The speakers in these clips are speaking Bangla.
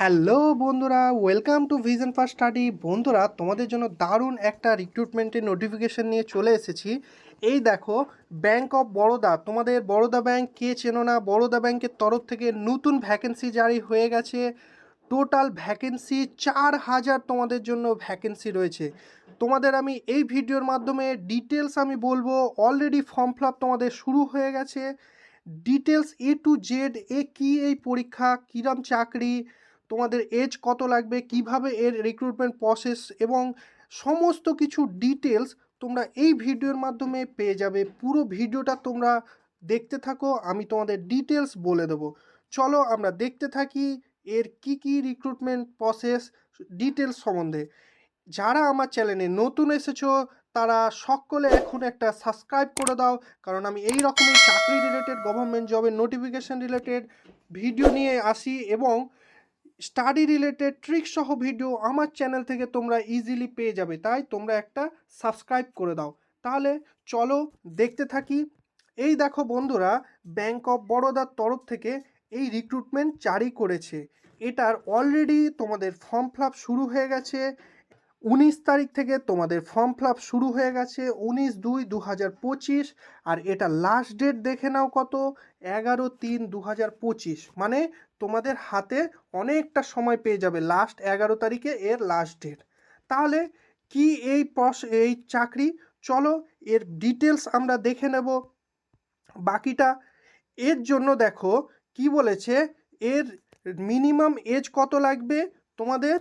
হ্যালো বন্ধুরা, welcome to vision for study. বন্ধুরা, তোমাদের জন্য দারুণ একটা রিক্রুটমেন্টের নোটিফিকেশন নিয়ে চলে এসেছি। এই দেখো ব্যাংক অফ বরোদা তোমাদের বরোদা ব্যাংক কে চেনো না? বরোদা ব্যাংকের তরফ থেকে নতুন ভ্যাকেন্সি জারি হয়ে গেছে। টোটাল ভ্যাকেন্সি চার হাজার তোমাদের জন্য ভ্যাকেন্সি রয়েছে। তোমাদের আমি এই ভিডিওর মাধ্যমে ডিটেলস আমি বলব। অলরেডি ফর্ম ফিল তোমাদের শুরু হয়ে গেছে। ডিটেলস এ টু জেড এ কী এই পরীক্ষা? কীরম চাকরি? তোমাদের এজ কত লাগবে, কীভাবে এর রিক্রুটমেন্ট প্রসেস এবং সমস্ত কিছু ডিটেলস তোমরা এই ভিডিওর মাধ্যমে পেয়ে যাবে। পুরো ভিডিওটা তোমরা দেখতে থাকো, আমি তোমাদের ডিটেলস বলে দেবো। চলো আমরা দেখতে থাকি এর কি কি রিক্রুটমেন্ট প্রসেস ডিটেলস সম্বন্ধে। যারা আমার চ্যানেলে নতুন এসেছ, তারা সকলে এখন একটা সাবস্ক্রাইব করে দাও, কারণ আমি এই রকমের চাকরি রিলেটেড গভর্নমেন্ট জবের নোটিফিকেশন রিলেটেড ভিডিও নিয়ে আসি এবং স্টাডি রিলেটেড ট্রিক সহ ভিডিও আমার চ্যানেল থেকে তোমরা ইজিলি পেয়ে যাবে। তাই তোমরা একটা সাবস্ক্রাইব করে দাও। তাহলে চলো দেখতে থাকি। এই দেখো বন্ধুরা ব্যাংক অফ বরোদার তরফ থেকে এই রিক্রুটমেন্ট জারি করেছে। এটার অলরেডি তোমাদের ফর্ম ফ্লাপ শুরু হয়ে গেছে। উনিশ তারিখ থেকে তোমাদের ফর্ম ফিল শুরু হয়ে গেছে উনিশ দুই দু হাজার পঁচিশ। আর এটা লাস্ট ডেট দেখে নাও কত? এগারো তিন দু হাজার পঁচিশ। মানে তোমাদের হাতে অনেকটা সময় পেয়ে যাবে লাস্ট এগারো তারিখে এর লাস্ট ডেট তাহলে কি এই প্রস এই চাকরি? চলো এর ডিটেলস আমরা দেখে নেব। বাকিটা এর জন্য দেখো কি বলেছে? এর মিনিমাম এজ কত লাগবে? তোমাদের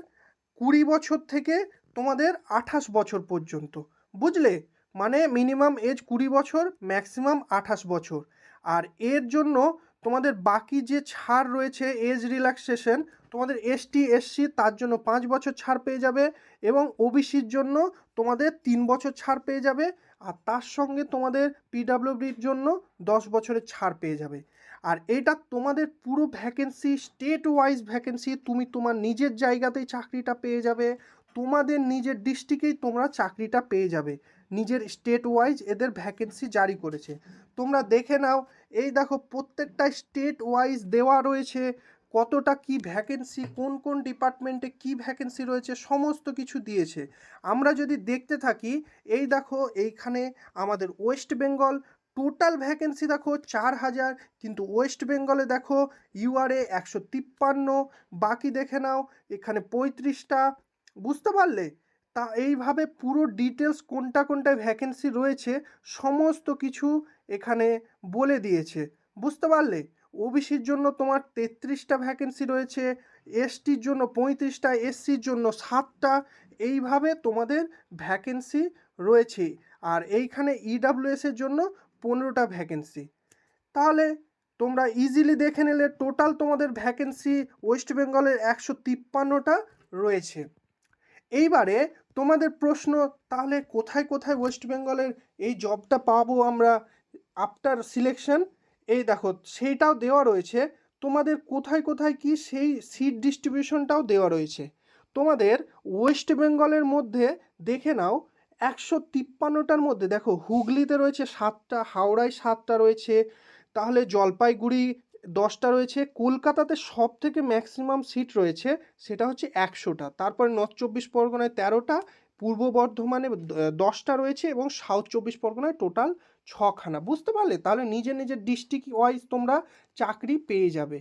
কুড়ি বছর থেকে তোমাদের আঠাশ বছর পর্যন্ত। বুঝলে? মানে মিনিমাম এজ কুড়ি বছর ম্যাক্সিমাম আঠাশ বছর। আর এর জন্য তোমাদের বাকি যে ছাড় রয়েছে এজ রিল্যাক্সেশন তোমাদের এসটি এসসি তার জন্য পাঁচ বছর ছাড় পেয়ে যাবে এবং ওবিসির জন্য তোমাদের তিন বছর ছাড় পেয়ে যাবে আর তার সঙ্গে তোমাদের পিডাব্লিউডির জন্য দশ বছরের ছাড় পেয়ে যাবে। আর এটা তোমাদের পুরো ভ্যাকেন্সি স্টেট ওয়াইজ ভ্যাকেন্সি তুমি তোমার নিজের জায়গাতেই চাকরিটা পেয়ে যাবে। তোমাদের নিজের ডিস্ট্রিক্টেই তোমরা চাকরিটা পেয়ে যাবে। নিজের স্টেট ওয়াইজ এদের ভ্যাকেন্সি জারি করেছে। তোমরা দেখে নাও, এই দেখো প্রত্যেকটা স্টেট ওয়াইজ দেওয়া রয়েছে, কতটা কি ভ্যাকেন্সি কোন কোন ডিপার্টমেন্টে কি ভ্যাকেন্সি রয়েছে, সমস্ত কিছু দিয়েছে। আমরা যদি দেখতে থাকি, এই দেখো এইখানে আমাদের ওয়েস্ট বেঙ্গল টোটাল ভ্যাকেন্সি দেখো চার হাজার, কিন্তু ওয়েস্ট বেঙ্গলে দেখো ইউআরএ একশো তিপ্পান্ন, বাকি দেখে নাও, এখানে পঁয়ত্রিশটা বুঝতে পারলে? তা এইভাবে পুরো ডিটেলস কোনটা কোনটায় ভ্যাকেন্সি রয়েছে, সমস্ত কিছু এখানে বলে দিয়েছে। বুঝতে পারলে? ওবিসির জন্য তোমার তেত্রিশটা ভ্যাকেন্সি রয়েছে এসটির জন্য পঁয়ত্রিশটা এসসির জন্য সাতটা, এইভাবে তোমাদের ভ্যাকেন্সি রয়েছে। আর এইখানে ইডাব্লিউএসের জন্য পনেরোটা ভ্যাকেন্সি তাহলে তোমরা ইজিলি দেখে নিলে টোটাল তোমাদের ভ্যাকেন্সি ওয়েস্ট বেঙ্গলের একশো তিপ্পান্নটা রয়েছে। এইবারে তোমাদের প্রশ্ন, তাহলে কোথায় কোথায় ওয়েস্ট বেঙ্গলের এই জবটা পাবো আমরা আফটার সিলেকশন এই দেখো, সেইটাও দেওয়া রয়েছে। তোমাদের কোথায় কোথায় কি সেই সিট ডিস্ট্রিবিউশনটাও দেওয়া রয়েছে। তোমাদের ওয়েস্ট বেঙ্গলের মধ্যে দেখে নাও, একশো তিপ্পান্নটার মধ্যে, দেখো হুগলিতে রয়েছে সাতটা, হাওড়ায় সাতটা রয়েছে, তাহলে জলপাইগুড়ি দশটা রয়েছে। কলকাতাতে সব থেকে ম্যাক্সিমাম সিট রয়েছে, সেটা হচ্ছে একশোটা। তারপরে নর্থ চব্বিশ পরগনায় তেরোটা, পূর্ব বর্ধমানে দশটা রয়েছে এবং সাউথ চব্বিশ পরগনায় টোটাল ছখানা। বুঝতে পারলে? তাহলে নিজের নিজের ডিস্ট্রিক্ট ওয়াইজ তোমরা চাকরি পেয়ে যাবে।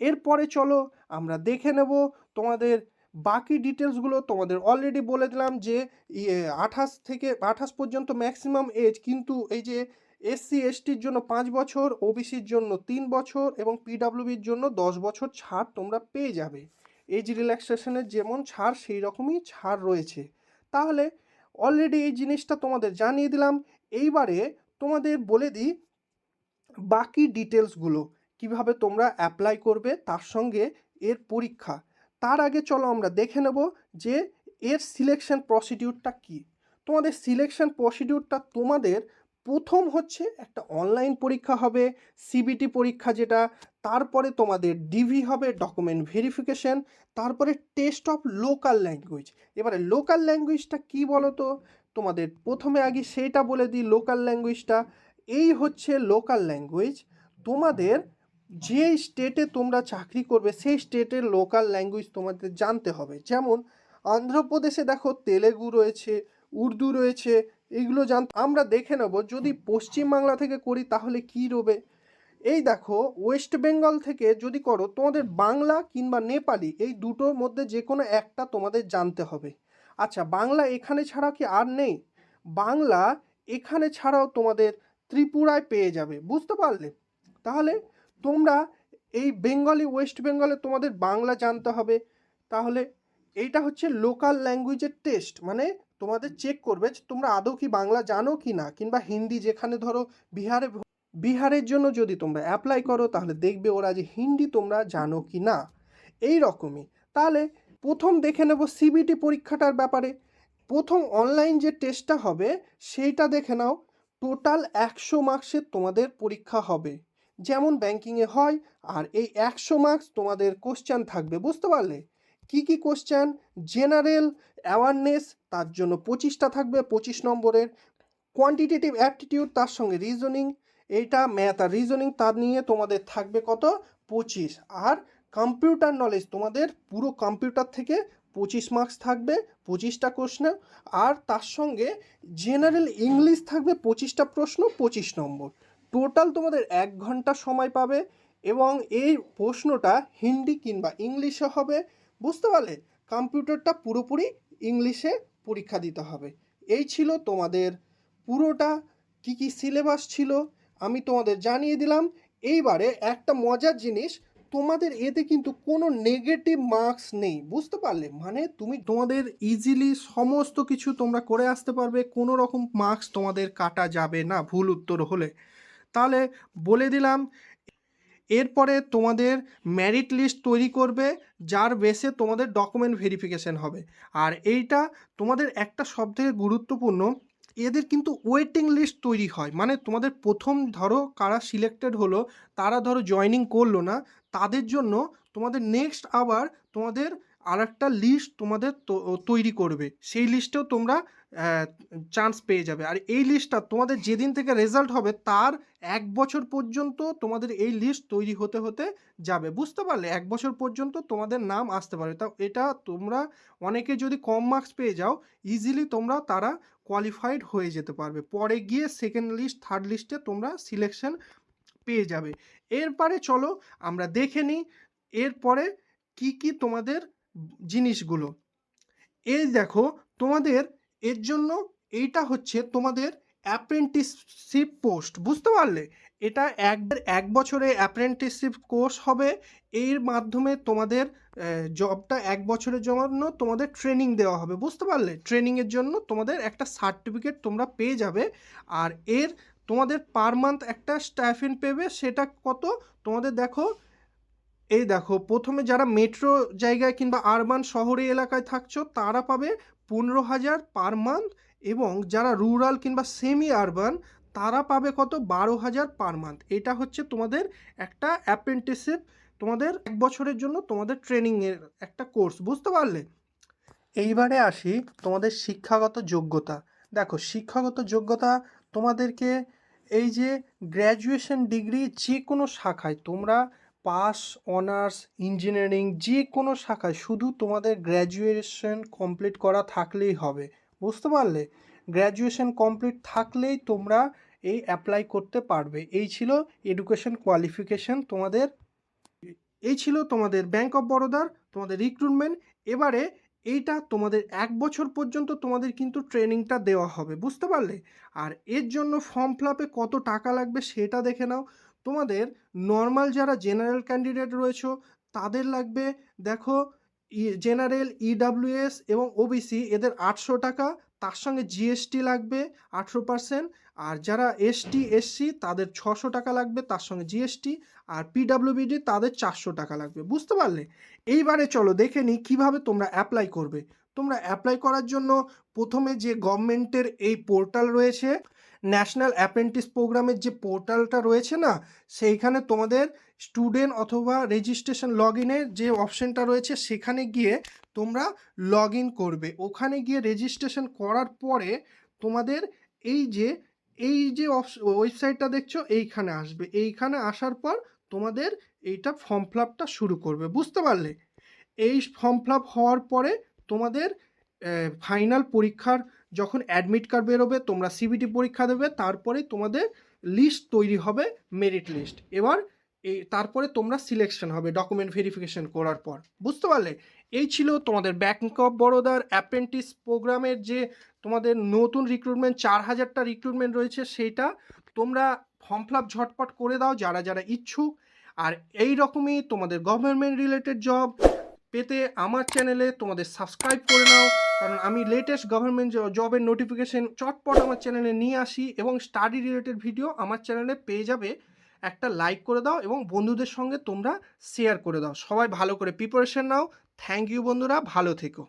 এরপরে চলো, আমরা দেখে নেব তোমাদের বাকি ডিটেলসগুলো তোমাদের অলরেডি বলে দিলাম যে ইয়ে আঠাশ থেকে, আঠাশ পর্যন্ত ম্যাক্সিমাম এজ কিন্তু এই যে এসসি এসটির জন্য পাঁচ বছর ওবিসির জন্য তিন বছর এবং পিডাব্লিউবির জন্য দশ বছর ছাড় তোমরা পেয়ে যাবে। এজ রিল্যাক্সেশনের যেমন ছাড়, সেই রকমই ছাড় রয়েছে। তাহলে অলরেডি এই জিনিসটা তোমাদের জানিয়ে দিলাম। এইবারে তোমাদের বলে দিই বাকি ডিটেলসগুলো কীভাবে তোমরা অ্যাপ্লাই করবে তার সঙ্গে এর পরীক্ষা। তার আগে চলো আমরা দেখে নেব যে এর সিলেকশন প্রসিডিউরটা কী। তোমাদের সিলেকশন প্রসিডিউরটা তোমাদের প্রথম হচ্ছে একটা অনলাইন পরীক্ষা হবে সিবিটি পরীক্ষা যেটা, তারপরে তোমাদের ডিভি হবে ডকুমেন্ট ভেরিফিকেশন তারপরে টেস্ট অফ লোকাল ল্যাঙ্গুয়েজ এবারে লোকাল ল্যাঙ্গুয়েজটা কী বলো তো তোমাদের প্রথমে আগে সেটা বলে দিই লোকাল ল্যাঙ্গুয়েজটা এই হচ্ছে লোকাল ল্যাঙ্গুয়েজ তোমাদের যে স্টেটে তোমরা চাকরি করবে, সেই স্টেটের লোকাল ল্যাঙ্গুয়েজ তোমাদের জানতে হবে। যেমন অন্ধ্রপ্রদেশে দেখো তেলেগু রয়েছে, উর্দু রয়েছে এগুলো জান, আমরা দেখে নেব। যদি পশ্চিমবাংলা থেকে করি তাহলে কী রবে? এই দেখো, ওয়েস্ট বেঙ্গল থেকে যদি করো, তোমাদের বাংলা কিংবা নেপালি এই দুটোর মধ্যে যে কোনো একটা তোমাদের জানতে হবে। আচ্ছা বাংলা এখানে ছাড়া কি আর নেই? বাংলা এখানে ছাড়াও তোমাদের ত্রিপুরায় পেয়ে যাবে, বুঝতে পারলে? তাহলে তোমরা এই বেঙ্গলি, ওয়েস্ট বেঙ্গলে তোমাদের বাংলা জানতে হবে। তাহলে এইটা হচ্ছে লোকাল ল্যাঙ্গুয়েজের টেস্ট মানে তোমাদের চেক করবে যে তোমরা আদৌ কি বাংলা জানো কি না, কিংবা হিন্দি যেখানে ধরো বিহারে, বিহারের জন্য যদি তোমরা অ্যাপ্লাই করো, তাহলে দেখবে ওরা যে হিন্দি তোমরা জানো কি না। এই রকমই। তাহলে প্রথম দেখে নেব সিবিটি পরীক্ষাটার ব্যাপারে। প্রথম অনলাইন যে টেস্টটা হবে, সেইটা দেখে নাও। টোটাল একশো মার্কসের তোমাদের পরীক্ষা হবে। যেমন ব্যাংকিংয়ে হয়, আর এই একশো মার্কস তোমাদের কোশ্চেন থাকবে, বুঝতে পারলে? কি কি কোশ্চেন জেনারেল অ্যাওয়ারনেস তার জন্য পঁচিশটা থাকবে, পঁচিশ নম্বরের। কোয়ান্টিটেটিভ অ্যাপটিটিউড তার সঙ্গে রিজনিং এইটা ম্যাথ আর রিজনিং তার নিয়ে তোমাদের থাকবে কত? পঁচিশ। আর কম্পিউটার নলেজ তোমাদের পুরো কম্পিউটার থেকে পঁচিশ মার্কস থাকবে, পঁচিশটা প্রশ্ন আর তার সঙ্গে জেনারেল ইংলিশ থাকবে, পঁচিশটা প্রশ্ন, পঁচিশ নম্বর। টোটাল তোমাদের এক ঘণ্টা সময় পাবে এবং এই প্রশ্নটা হিন্দি কিংবা ইংলিশে হবে। বুঝতে পারলে? কম্পিউটারটা পুরোপুরি ইংলিশে পরীক্ষা দিতে হবে। এই ছিল তোমাদের পুরোটা কি কি সিলেবাস ছিল, আমি তোমাদের জানিয়ে দিলাম। এইবারে একটা মজার জিনিস, তোমাদের এতে কিন্তু কোনো নেগেটিভ মার্কস নেই, বুঝতে পারলে? মানে তুমি তোমাদের ইজিলি সমস্ত কিছু তোমরা করে আসতে পারবে, কোনো রকম মার্কস তোমাদের কাটা যাবে না, ভুল উত্তর হলে। তাহলে বলে দিলাম এরপরে তোমাদের ম্যারিট লিস্ট তৈরি করবে, যার বেসে তোমাদের ডকুমেন্ট ভেরিফিকেশন হবে। আর এইটা তোমাদের একটা সবথেকে গুরুত্বপূর্ণ, এদের কিন্তু ওয়েটিং লিস্ট তৈরি হয়। মানে তোমাদের প্রথম ধরো কারা সিলেক্টেড হলো, তারা ধরো জয়নিং করল না, তাদের জন্য তোমাদের নেক্সট আবার তোমাদের আর একটা লিস্ট তোমাদের তৈরি করবে। সেই লিস্টেও তোমরা চান্স পেয়ে যাবে। আর এই লিস্টটা তোমাদের যেদিন থেকে রেজাল্ট হবে, তার এক বছর পর্যন্ত তোমাদের এই লিস্ট তৈরি হতে হতে যাবে। বুঝতে পারলে? এক বছর পর্যন্ত তোমাদের নাম আসতে পারে। তা, এটা তোমরা অনেকে যদি কম মার্কস পেয়ে যাও ইজিলি তোমরা তারা কোয়ালিফাইড হয়ে যেতে পারবে। পরে গিয়ে সেকেন্ড লিস্ট থার্ড লিস্টে তোমরা সিলেকশন পেয়ে যাবে। এরপরে চলো আমরা দেখে নিই, এরপরে কি কি তোমাদের জিনিসগুলো। এই দেখো, তোমাদের এর জন্য এইটা হচ্ছে তোমাদের অ্যাপ্রেন্টিসশিপ পোস্ট বুঝতে পারলে? এটা এক এক বছরে অ্যাপ্রেন্টিসশিপ কোর্স হবে, এর মাধ্যমে তোমাদের জবটা এক বছরের জন্য তোমাদের ট্রেনিং দেওয়া হবে, বুঝতে পারলে? ট্রেনিংয়ের জন্য তোমাদের একটা সার্টিফিকেট তোমরা পেয়ে যাবে, আর এর তোমাদের পার মান্থ একটা স্টাইফেন পেবে, সেটা কত? তোমাদের দেখো এই দেখো, প্রথমে যারা মেট্রো জায়গায় কিংবা আরবান শহরে এলাকায় থাকছো, তারা পাবে পনেরো হাজার পার মান্থ এবং যারা রুরাল কিংবা সেমি আরবান তারা পাবে কত? বারো হাজার পার মান্থ এটা হচ্ছে তোমাদের একটা অ্যাপ্রেন্টিসশিপ তোমাদের এক বছরের জন্য তোমাদের ট্রেনিংয়ের একটা কোর্স বুঝতে পারলে? এইবারে আসি তোমাদের শিক্ষাগত যোগ্যতা। দেখো, শিক্ষাগত যোগ্যতা তোমাদেরকে এই যে গ্র্যাজুয়েশন ডিগ্রি যে কোনো শাখায় তোমরা পাস, অনার্স, ইঞ্জিনিয়ারিং, যে কোনো শাখায় শুধু তোমাদের গ্র্যাজুয়েশন কমপ্লিট করা থাকলেই হবে। বুঝতে পারলে? গ্র্যাজুয়েশন কমপ্লিট থাকলেই তোমরা এই অ্যাপ্লাই করতে পারবে। এই ছিল এডুকেশন কোয়ালিফিকেশন তোমাদের। এই ছিল তোমাদের ব্যাংক অফ বরোদার তোমাদের রিক্রুটমেন্ট এবারে এইটা তোমাদের এক বছর পর্যন্ত তোমাদের কিন্তু ট্রেনিংটা দেওয়া হবে। বুঝতে পারলে? আর এর জন্য ফর্ম ফিল কত টাকা লাগবে সেটা দেখে নাও। তোমাদের নর্মাল যারা জেনারেল ক্যান্ডিডেট রয়েছে, তাদের লাগবে দেখো জেনারেল ইডাব্লিউএস এবং ওবিসি এদের আটশো টাকা, তার সঙ্গে জিএসটি লাগবে আঠেরো পার্সেন্ট আর যারা এসটি এসসি তাদের ছশো টাকা লাগবে, তার সঙ্গে জিএসটি আর পিডাব্লিউবিডি তাদের চারশো টাকা লাগবে, বুঝতে পারলে? এইবারে চলো দেখে নিই কীভাবে তোমরা অ্যাপ্লাই করবে। তোমরা অ্যাপ্লাই করার জন্য প্রথমে যে গভর্নমেন্টের এই পোর্টাল রয়েছে ন্যাশনাল অ্যাপ্রেন্টিস প্রোগ্রামের যে পোর্টালটা রয়েছে না, সেইখানে তোমাদের স্টুডেন্ট অথবা রেজিস্ট্রেশন লগ ইনের যে অপশানটা রয়েছে, সেখানে গিয়ে তোমরা লগ ইন করবে। ওখানে গিয়ে রেজিস্ট্রেশন করার পরে তোমাদের এই যে এই যে ওয়েবসাইটটা দেখছ, এইখানে আসবে। এইখানে আসার পর তোমাদের এইটা ফর্ম ফিল আপটা শুরু করবে। বুঝতে পারলে? এই ফর্ম ফিল আপ হওয়ার পরে তোমাদের ফাইনাল পরীক্ষার যখন অ্যাডমিট কার্ড বেরোবে, তোমরা সিবিটি পরীক্ষা দেবে, তারপরে তোমাদের লিস্ট তৈরি হবে মেরিট লিস্ট এবার এই তারপরে তোমরা সিলেকশন হবে ডকুমেন্ট ভেরিফিকেশন করার পর। বুঝতে পারলে? এই ছিল তোমাদের ব্যাংক অফ বরোদার অ্যাপ্রেন্টিস প্রোগ্রামের যে তোমাদের নতুন রিক্রুটমেন্ট চার হাজারটা রিক্রুটমেন্ট রয়েছে সেইটা তোমরা ফর্ম ফিল ঝটপট করে দাও, যারা যারা ইচ্ছুক। আর এই রকমই তোমাদের গভর্নমেন্ট রিলেটেড জব পেতে আমার চ্যানেলে তোমাদের সাবস্ক্রাইব করে নাও। কারণ আমি লেটেস্ট গভর্নমেন্ট জবের নোটিফিকেশন চটপট আমার চ্যানেলে নিয়ে আসি এবং স্টাডি রিলেটেড ভিডিও আমার চ্যানেলে পেয়ে যাবে। একটা লাইক করে দাও এবং বন্ধুদের সঙ্গে তোমরা শেয়ার করে দাও। সবাই ভালো করে প্রিপারেশন নাও। থ্যাংক ইউ বন্ধুরা, ভালো থেকো।